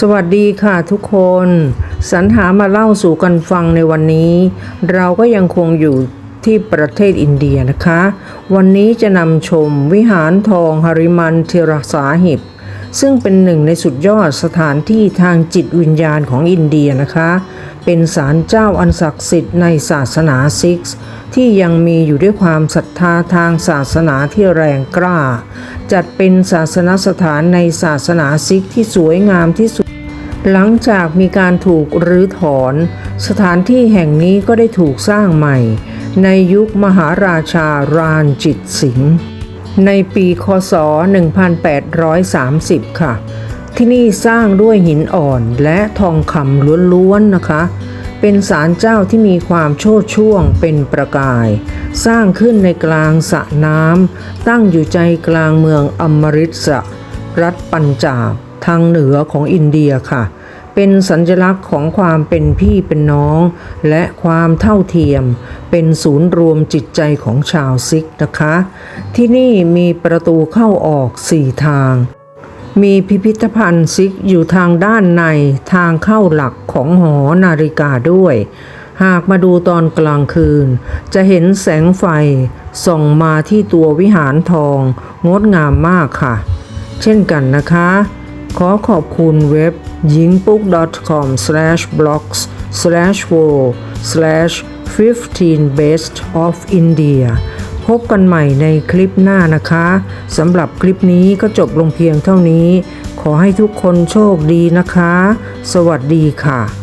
สวัสดีค่ะทุกคน สรรหามาเล่าสู่กันฟังในวันนี้ เราก็ยังคงอยู่ที่ประเทศอินเดียนะคะ วันนี้จะนำชมวิหารทองหริมันเทรสาหิบ ซึ่งเป็นหนึ่งในสุดยอดสถานที่ทางจิตวิญญาณของอินเดียนะคะ เป็นศาลเจ้าอันศักดิ์สิทธิ์ในศาสนาซิกซ์ที่ยังมีอยู่ด้วยความศรัทธาทางศาสนาที่แรงกล้า จัดเป็นศาสนสถานในศาสนาซิกที่สวยงามที่สุด หลังจากมีการถูกรื้อถอน สถานที่แห่งนี้ก็ได้ถูกสร้างใหม่ ในยุคมหาราชารานจิตสิงห์ในปีคศ 1830 ค่ะ ที่นี่สร้างด้วยหินอ่อนและทองคำล้วนๆนะคะ เป็นศาลเจ้าที่มีความโชดช่วงเป็นประกาย สร้างขึ้นในกลางสระน้ำตั้งอยู่ใจกลางเมืองอมริตสะรัฐปัญจาบทางเหนือของอินเดียค่ะ เป็นสัญลักษณ์ของความเป็นพี่เป็นน้อง และความเท่าเทียม เป็นศูนย์รวมจิตใจของชาวซิกนะคะ ที่นี่มีประตูเข้าออกสี่ทาง มีพิพิธภัณฑ์ซิกอยู่ทางด้านในทางเข้าหลักของหอนาฬิกาด้วย หากมาดูตอนกลางคืน จะเห็นแสงไฟส่องมาที่ตัววิหารทอง งดงามมากค่ะ เช่นกันนะคะ ขอขอบคุณเว็บยิงปุ๊ก .com slash blogs slash world slash 15 best of India พบกันใหม่ในคลิปหน้านะคะสำหรับคลิปนี้ก็จบลงเพียงเท่านี้ ขอให้ทุกคนโชคดีนะคะ สวัสดีค่ะ